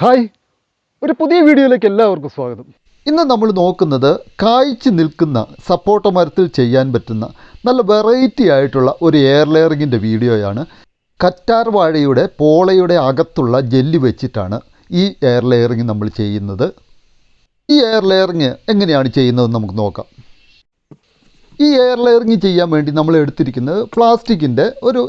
Hi. ഒരു പുതിയ വീഡിയോയിലേക്ക് എല്ലാവർക്കും സ്വാഗതം. ഇന്ന് നമ്മൾ നോക്കുന്നത് കായ്ച്ചു നിൽക്കുന്ന സപ്പോട്ട മരത്തിൽ ചെയ്യാൻ പറ്റുന്ന നല്ല വെറൈറ്റി ആയിട്ടുള്ള ഒരു എയർ ലെയറിങ്ങിന്റെ വീഡിയോയാണ്. കറ്റാർ വാഴയുടെ പോളയുടെ അകത്തുള്ള ജെല്ലി വെച്ചിട്ടാണ് ഈ എയർ ലെയറിങ് നമ്മൾ ചെയ്യുന്നത്. ഈ എയർ ലെയറിങ് എങ്ങനെയാണ് ചെയ്യുന്നതെന്ന് നമുക്ക് നോക്കാം. ഈ എയർ ലെയറിങ് ചെയ്യാൻ വേണ്ടി നമ്മൾ എടുത്തിരിക്കുന്നത് പ്ലാസ്റ്റിക്കിന്റെ ഒരു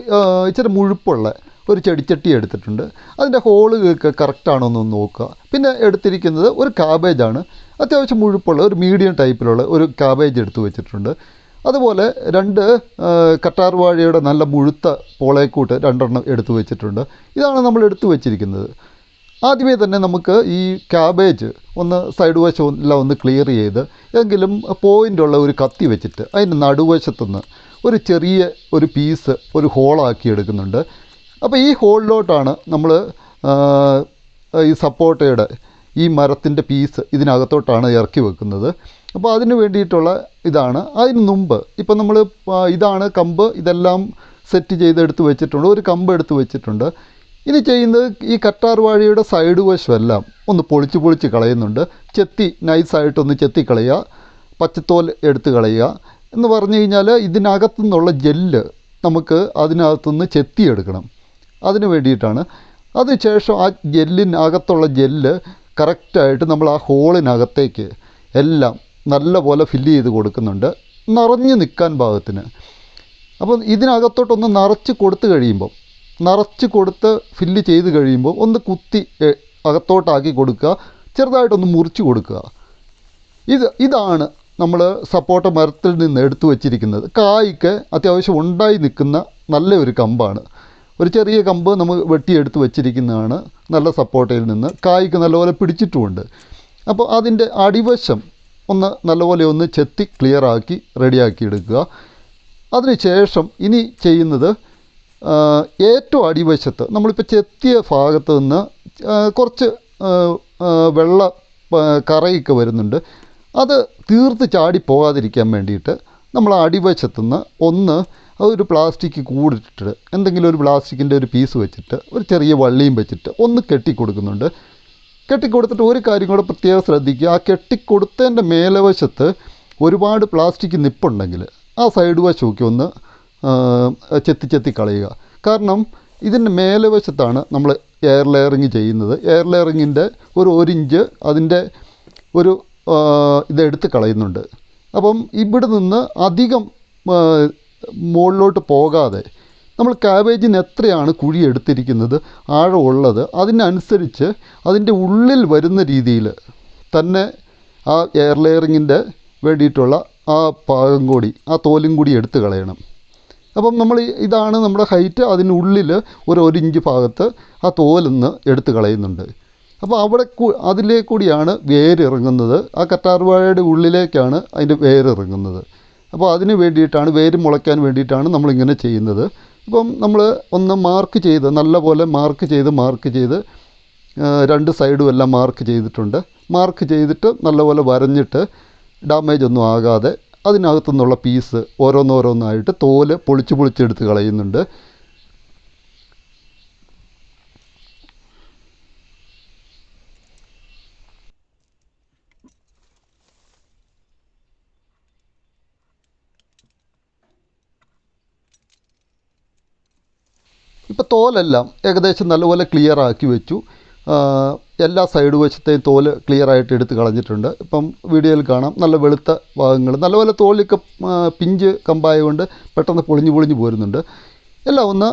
ഇച്ചിരി മുഴുപ്പുള്ള ഒരു ചെടിച്ചട്ടി എടുത്തിട്ടുണ്ട്. അതിന്റെ ഹോളുകൾക്ക് കറക്റ്റാണോ എന്ന് നോക്കുക. പിന്നെ എടുത്തിരിക്കുന്നത് ഒരു കാബേജാണ്. അത്യാവശ്യം മുഴുപ്പുള്ള ഒരു മീഡിയം ടൈപ്പിലുള്ള ഒരു കാബേജ് എടുത്തു വെച്ചിട്ടുണ്ട്. അതുപോലെ രണ്ട് കട്ടാർവാഴയുടെ വാഴയുടെ നല്ല മുഴുത്ത പോളേക്കൂട്ട് രണ്ടെണ്ണം എടുത്തു വെച്ചിട്ടുണ്ട്. ഇതാണ് നമ്മൾ എടുത്തു വെച്ചിരിക്കുന്നത്. ആദ്യമേ തന്നെ നമുക്ക് ഈ ക്യാബേജ് ഒന്ന് സൈഡ് വശം എല്ലാം ഒന്ന് ക്ലിയർ ചെയ്ത് എങ്കിലും പോയിന്റുള്ള ഒരു കത്തി വെച്ചിട്ട് അതിന്റെ നടുവശത്തുനിന്ന് ഒരു ചെറിയ ഒരു പീസ് ഒരു ഹോളാക്കി എടുക്കുന്നുണ്ട്. അപ്പോൾ ഈ ഹോളിലോട്ടാണ് നമ്മൾ ഈ സപ്പോർട്ടയുടെ ഈ മരത്തിന്റെ പീസ് ഇതിനകത്തോട്ടാണ് ഇറക്കി വെക്കുന്നത്. അപ്പോൾ അതിന് വേണ്ടിയിട്ടുള്ള ഇതാണ്. അതിന് മുമ്പ് ഇപ്പം നമ്മൾ ഇതാണ് കമ്പ്. ഇതെല്ലാം സെറ്റ് ചെയ്ത് എടുത്ത് വെച്ചിട്ടുണ്ട്. ഒരു കമ്പ് എടുത്ത് വെച്ചിട്ടുണ്ട്. ഇനി ചെയ്യുന്നത് ഈ കറ്റാർ വാഴയുടെ സൈഡ് വശമെല്ലാം ഒന്ന് പൊളിച്ച് പൊളിച്ച് കളയുന്നുണ്ട്. ചെത്തി നൈസായിട്ടൊന്ന് ചെത്തി കളയുക. പച്ചത്തോൽ എടുത്ത് കളയുക. എന്ന് പറഞ്ഞു കഴിഞ്ഞാൽ ഇതിനകത്തു നിന്നുള്ള ജെല്ല് നമുക്ക് അതിനകത്തുനിന്ന് ചെത്തിയെടുക്കണം അതിന് വേണ്ടിയിട്ടാണ്. അതിനുശേഷം ആ ജെല്ലിനകത്തുള്ള ജെല്ല് കറക്റ്റായിട്ട് നമ്മൾ ആ ഹോളിനകത്തേക്ക് എല്ലാം നല്ല പോലെ ഫില്ല് ചെയ്ത് കൊടുക്കുന്നുണ്ട്. നിറഞ്ഞു നിൽക്കാൻ ഭാഗത്തിന്. അപ്പം ഇതിനകത്തോട്ടൊന്ന് നിറച്ച് കൊടുത്തു കഴിയുമ്പം നിറച്ച് കൊടുത്ത് ഫില്ല് ചെയ്ത് കഴിയുമ്പോൾ ഒന്ന് കുത്തി അകത്തോട്ടാക്കി കൊടുക്കുക. ചെറുതായിട്ടൊന്ന് മുറിച്ച് കൊടുക്കുക. ഇത് ഇതാണ് നമ്മൾ സപ്പോട്ട മരത്തിൽ നിന്ന് എടുത്തു വച്ചിരിക്കുന്നത്. കായ്ക്ക് അത്യാവശ്യം ഉണ്ടായി നിൽക്കുന്ന നല്ല ഒരു കമ്പാണ്. ഒരു ചെറിയ കമ്പ് നമ്മൾ വെട്ടിയെടുത്ത് വെച്ചിരിക്കുന്നതാണ് നല്ല സപ്പോർട്ടയിൽ നിന്ന്. കായ്ക്ക് നല്ലപോലെ പിടിച്ചിട്ടുമുണ്ട്. അപ്പോൾ അതിന്റെ അടിവശം ഒന്ന് നല്ലപോലെ ഒന്ന് ചെത്തി ക്ലിയറാക്കി റെഡിയാക്കി എടുക്കുക. അതിനുശേഷം ഇനി ചെയ്യുന്നത് ഏറ്റവും അടിവശത്ത് നമ്മളിപ്പോൾ ചെത്തിയ ഭാഗത്ത് നിന്ന് കുറച്ച് വെള്ള കറയൊക്കെ വരുന്നുണ്ട്. അത് തീർത്ത് ചാടി പോകാതിരിക്കാൻ വേണ്ടിയിട്ട് നമ്മൾ അടിവശത്തുനിന്ന് ഒന്ന് ഒരു പ്ലാസ്റ്റിക് കൂടിട്ടിട്ട് എന്തെങ്കിലും ഒരു പ്ലാസ്റ്റിക്കിന്റെ ഒരു പീസ് വെച്ചിട്ട് ഒരു ചെറിയ വള്ളിയും വെച്ചിട്ട് ഒന്ന് കെട്ടിക്കൊടുക്കുന്നുണ്ട്. കെട്ടിക്കൊടുത്തിട്ട് ഒരു കാര്യം കൂടെ പ്രത്യേകം ശ്രദ്ധിക്കുക. ആ കെട്ടിക്കൊടുത്തതിന്റെ മേലവശത്ത് ഒരുപാട് പ്ലാസ്റ്റിക് നിപ്പുണ്ടെങ്കിൽ ആ സൈഡ് വശമൊക്കെ ഒന്ന് ചെത്തി ചെത്തി കളയുക. കാരണം ഇതിന്റെ മേലവശത്താണ് നമ്മൾ എയർ ലെയറിങ് ചെയ്യുന്നത്. എയർ ലെയറിങ്ങിന്റെ ഒരു ഒരു ഇഞ്ച് അതിന്റെ ഒരു ഇതെടുത്ത് കളയുന്നുണ്ട്. അപ്പം ഇവിടെ നിന്ന് അധികം മുകളിലോട്ട് പോകാതെ നമ്മൾ കാബേജിന് എത്രയാണ് കുഴി എടുത്തിരിക്കുന്നത് ആഴമുള്ളത് അതിനനുസരിച്ച് അതിന്റെ ഉള്ളിൽ വരുന്ന രീതിയിൽ തന്നെ ആ എയർ ലെയറിങ്ങിന്റെ വേണ്ടിയിട്ടുള്ള ആ പാകം കൂടി ആ തോലും കൂടി എടുത്ത് കളയണം. അപ്പം നമ്മൾ ഇതാണ് നമ്മുടെ ഹൈറ്റ് അതിനുള്ളിൽ ഒരു ഒരു ഇഞ്ച് ഭാഗത്ത് ആ തോലൊന്ന് എടുത്ത് കളയുന്നുണ്ട്. അപ്പോൾ അവിടെ അതിലേ കൂടിയാണ് വേരിറങ്ങുന്നത്. ആ കറ്റാർവാഴയുടെ ഉള്ളിലേക്കാണ് അതിന്റെ വേരിറങ്ങുന്നത്. അപ്പോൾ അതിന് വേണ്ടിയിട്ടാണ് വേര് മുളയ്ക്കാൻ വേണ്ടിയിട്ടാണ് നമ്മളിങ്ങനെ ചെയ്യുന്നത്. ഇപ്പം നമ്മൾ ഒന്ന് മാർക്ക് ചെയ്ത് നല്ലപോലെ മാർക്ക് ചെയ്ത് മാർക്ക് ചെയ്ത് രണ്ട് സൈഡും എല്ലാം മാർക്ക് ചെയ്തിട്ടുണ്ട്. മാർക്ക് ചെയ്തിട്ട് നല്ലപോലെ വരഞ്ഞിട്ട് ഡാമേജ് ഒന്നും ആകാതെ അതിനകത്തു നിന്നുള്ള പീസ് ഓരോന്നോരോന്നായിട്ട് തോൽ പൊളിച്ച് പൊളിച്ചെടുത്ത് കളയുന്നുണ്ട്. ഇപ്പോൾ തോലെല്ലാം ഏകദേശം നല്ലപോലെ ക്ലിയർ ആക്കി വെച്ചു. എല്ലാ സൈഡ് വശത്തെയും തോൽ ക്ലിയർ ആയിട്ട് എടുത്ത് കളഞ്ഞിട്ടുണ്ട്. ഇപ്പം വീഡിയോയിൽ കാണാം. നല്ല വെളുത്ത ഭാഗങ്ങൾ നല്ലപോലെ തോലൊക്കെ ആ, പിഞ്ച് കമ്പായതുകൊണ്ട് പെട്ടെന്ന് പൊളിഞ്ഞു പൊളിഞ്ഞു പോരുന്നുണ്ട്. എല്ലാം ഒന്ന്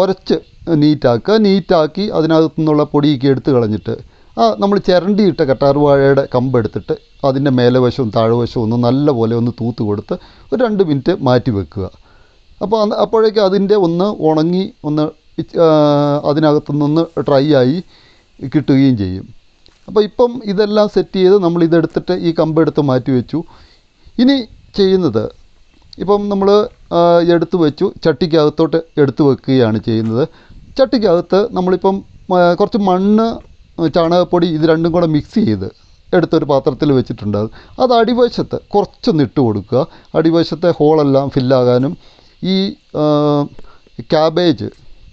ഉരച്ച് നീറ്റാക്കുക. നീറ്റാക്കി അതിനകത്തു നിന്നുള്ള പൊടിയൊക്കെ എടുത്ത് കളഞ്ഞിട്ട് ആ നമ്മൾ ചിരണ്ടിയിട്ട കട്ടാർവാഴയുടെ കമ്പെടുത്തിട്ട് അതിന്റെ മേലെ വശവും താഴ്വശവും ഒന്ന് നല്ലപോലെ ഒന്ന് തൂത്ത് കൊടുത്ത് ഒരു രണ്ട് മിനിറ്റ് മാറ്റി വെക്കുക. അപ്പോൾ അപ്പോഴേക്കും അതിന്റെ ഒന്ന് ഉണങ്ങി ഒന്ന് അതിനകത്തു നിന്ന് ഡ്രൈ ആയി കിട്ടുകയും ചെയ്യും. അപ്പോൾ ഇപ്പം ഇതെല്ലാം സെറ്റ് ചെയ്ത് നമ്മൾ ഇതെടുത്തിട്ട് ഈ കമ്പ് എടുത്ത് മാറ്റി വെച്ചു. ഇനി ചെയ്യുന്നത് ഇപ്പം നമ്മൾ എടുത്തു വെച്ചു ചട്ടിക്കകത്തോട്ട് എടുത്തു വെക്കുകയാണ് ചെയ്യുന്നത്. ചട്ടിക്കകത്ത് നമ്മളിപ്പം കുറച്ച് മണ്ണ് ചാണകപ്പൊടി ഇത് രണ്ടും കൂടെ മിക്സ് ചെയ്ത് എടുത്തൊരു പാത്രത്തിൽ വെച്ചിട്ടുണ്ട്. അത് അടിവശത്ത് കുറച്ചൊന്ന് ഇട്ട് കൊടുക്കുക. അടിവശത്തെ ഹോളെല്ലാം ഫില്ലാകാനും ഈ ക്യാബേജ്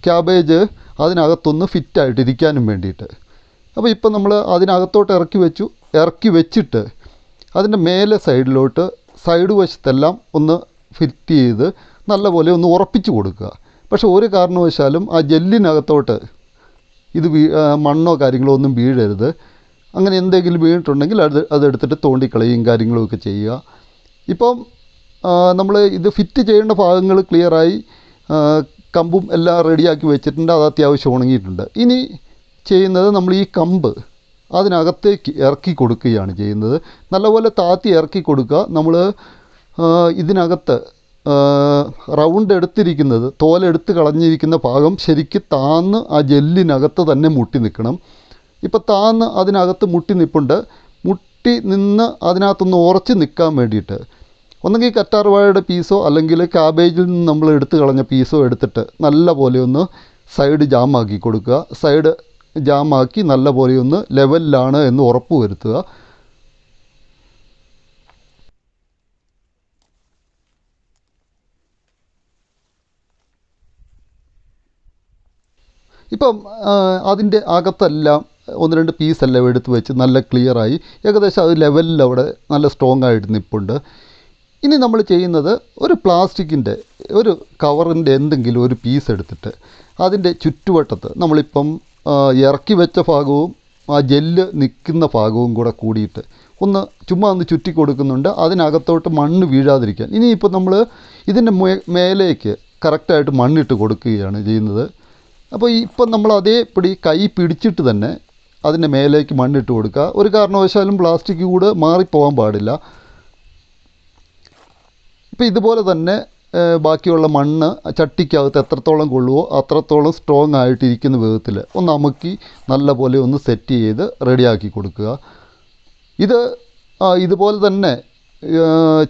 ക്യാബേജ് അതിനകത്തൊന്ന് ഫിറ്റായിട്ട് ഇരിക്കാനും വേണ്ടിയിട്ട്. അപ്പോൾ ഇപ്പം നമ്മൾ അതിനകത്തോട്ട് ഇറക്കി വെച്ചു ഇറക്കി വെച്ചിട്ട് അതിന്റെ മേലെ സൈഡിലോട്ട് സൈഡ് വശത്തെല്ലാം ഒന്ന് ഫിറ്റ് ചെയ്ത് നല്ലപോലെ ഒന്ന് ഉറപ്പിച്ച് കൊടുക്കുക. പക്ഷെ ഒരു കാരണവശാലും ആ ജെല്ലിനകത്തോട്ട് ഇത് വീ മണ്ണോ കാര്യങ്ങളോ ഒന്നും വീഴരുത്. അങ്ങനെ എന്തെങ്കിലും വീണിട്ടുണ്ടെങ്കിൽ അത് അതെടുത്തിട്ട് തോണ്ടിക്കളയും കാര്യങ്ങളും ഒക്കെ ചെയ്യുക. ഇപ്പം നമ്മൾ ഇത് ഫിറ്റ് ചെയ്യേണ്ട ഭാഗങ്ങൾ ക്ലിയറായി കമ്പും എല്ലാം റെഡിയാക്കി വെച്ചിട്ടുണ്ട്. അത് അത്യാവശ്യം ഉണങ്ങിയിട്ടുണ്ട്. ഇനി ചെയ്യുന്നത് നമ്മൾ ഈ കമ്പ് അതിനകത്തേക്ക് ഇറക്കി കൊടുക്കുകയാണ് ചെയ്യുന്നത്. നല്ലപോലെ താത്തി ഇറക്കി കൊടുക്കുക. നമ്മൾ ഇതിനകത്ത് റൗണ്ട് എടുത്തിരിക്കുന്നത് തോലെടുത്ത് കളഞ്ഞിരിക്കുന്ന ഭാഗം ശരിക്ക് താന്ന് ആ ജെല്ലിനകത്ത് തന്നെ മുട്ടി നിൽക്കണം. ഇപ്പോൾ താന്ന് അതിനകത്ത് മുട്ടി നിൽപ്പുണ്ട് മുട്ടി നിന്ന് അതിനകത്തൊന്ന് ഉറച്ച് നിൽക്കാൻ വേണ്ടിയിട്ട് ഒന്നെങ്കിൽ കറ്റാർവാഴയുടെ പീസോ അല്ലെങ്കിൽ കാബേജിൽ നിന്ന് നമ്മൾ എടുത്തു കളഞ്ഞ പീസോ എടുത്തിട്ട് നല്ല പോലെ ഒന്ന് സൈഡ് ജാമാക്കി കൊടുക്കുക. സൈഡ് ജാമാക്കി നല്ല പോലെ ഒന്ന് ലെവലിലാണ് എന്ന് ഉറപ്പ് വരുത്തുക. ഇപ്പം അതിന്റെ അകത്തെല്ലാം ഒന്ന് രണ്ട് പീസെല്ലാം എടുത്ത് വെച്ച് നല്ല ക്ലിയറായി ഏകദേശം അത് ലെവലിൽ അവിടെ നല്ല സ്ട്രോങ് ആയിട്ട് നിൽപ്പുണ്ട് ഇനി നമ്മൾ ചെയ്യുന്നത് ഒരു പ്ലാസ്റ്റിക്കിന്റെ ഒരു കവറിന്റെ എന്തെങ്കിലും ഒരു പീസ് എടുത്തിട്ട് അതിന്റെ ചുറ്റുവട്ടത്ത് നമ്മളിപ്പം ഇറക്കി വെച്ച ഭാഗവും ആ ജെല്ല് നിൽക്കുന്ന ഭാഗവും കൂടെ കൂടിയിട്ട് ഒന്ന് ചുമ്മാ ഒന്ന് ചുറ്റി കൊടുക്കുന്നുണ്ട്. അതിനകത്തോട്ട് മണ്ണ് വീഴാതിരിക്കാൻ. ഇനിയിപ്പോൾ നമ്മൾ ഇതിന്റെ മേലേക്ക് കറക്റ്റായിട്ട് മണ്ണിട്ട് കൊടുക്കുകയാണ് ചെയ്യുന്നത്. അപ്പോൾ ഇപ്പം നമ്മൾ അതേപടി കൈ പിടിച്ചിട്ട് തന്നെ അതിന്റെ മേലേക്ക് മണ്ണിട്ട് കൊടുക്കുക. ഒരു കാരണവശാലും പ്ലാസ്റ്റിക് കൂടെ മാറിപ്പോകാൻ പാടില്ല. ഇപ്പം ഇതുപോലെ തന്നെ ബാക്കിയുള്ള മണ്ണ് ചട്ടിക്കകത്ത് എത്രത്തോളം കൊള്ളുവോ അത്രത്തോളം സ്ട്രോങ് ആയിട്ടിരിക്കുന്ന വിധത്തിൽ ഒന്ന് അമുക്കി നല്ല പോലെ ഒന്ന് സെറ്റ് ചെയ്ത് റെഡിയാക്കി കൊടുക്കുക. ഇത് ഇതുപോലെ തന്നെ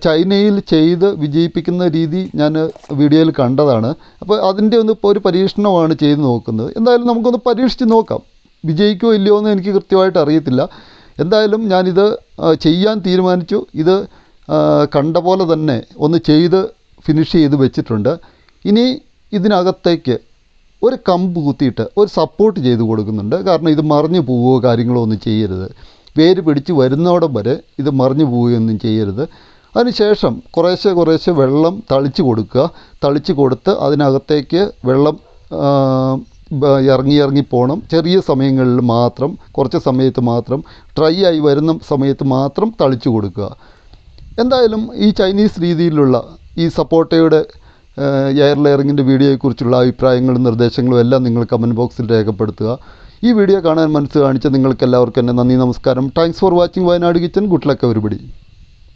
ചൈനയിൽ ചെയ്ത് വിജയിപ്പിക്കുന്ന രീതി ഞാൻ വീഡിയോയിൽ കണ്ടതാണ്. അപ്പോൾ അതിന്റെ ഒന്ന് ഇപ്പോൾ ഒരു പരീക്ഷണമാണ് ചെയ്ത് നോക്കുന്നത്. എന്തായാലും നമുക്കൊന്ന് പരീക്ഷിച്ച് നോക്കാം. വിജയിക്കുമോ ഇല്ലയോ എന്ന് എനിക്ക് കൃത്യമായിട്ട് അറിയത്തില്ല. എന്തായാലും ഞാനിത് ചെയ്യാൻ തീരുമാനിച്ചു. ഇത് കണ്ട പോലെ തന്നെ ഒന്ന് ചെയ്ത് ഫിനിഷ് ചെയ്ത് വെച്ചിട്ടുണ്ട്. ഇനി ഇതിനകത്തേക്ക് ഒരു കമ്പ് കുത്തിയിട്ട് ഒരു സപ്പോർട്ട് ചെയ്ത് കൊടുക്കുന്നുണ്ട്. കാരണം ഇത് മറിഞ്ഞു പോവുകയോ കാര്യങ്ങളോ ഒന്നും ചെയ്യരുത്. വേര് പിടിച്ച് വരുന്നോടം വരെ ഇത് മറിഞ്ഞു പോവുകയൊന്നും ചെയ്യരുത്. അതിനുശേഷം കുറേശ്ശെ കുറേശ്ശെ വെള്ളം തളിച്ച് കൊടുക്കുക. തളിച്ച് കൊടുത്ത് അതിനകത്തേക്ക് വെള്ളം ഇറങ്ങി ഇറങ്ങി പോകണം. ചെറിയ സമയങ്ങളിൽ മാത്രം കുറച്ച് സമയത്ത് മാത്രം ഡ്രൈ ആയി വരുന്ന സമയത്ത് മാത്രം തളിച്ചു കൊടുക്കുക. എന്തായാലും ഈ ചൈനീസ് രീതിയിലുള്ള ഈ സപ്പോർട്ടയുടെ എയർ ലെയറിങ്ങിന്റെ വീഡിയോയെക്കുറിച്ചുള്ള അഭിപ്രായങ്ങളും നിർദ്ദേശങ്ങളും എല്ലാം നിങ്ങൾ കമന്റ് ബോക്സിൽ രേഖപ്പെടുത്തുക. ഈ വീഡിയോ കാണാൻ മനസ്സ് കാണിച്ച നിങ്ങൾക്കെല്ലാവർക്കും എന്നെ നന്ദി നമസ്കാരം. Thanks for watching Wayanad kitchen good luck everybody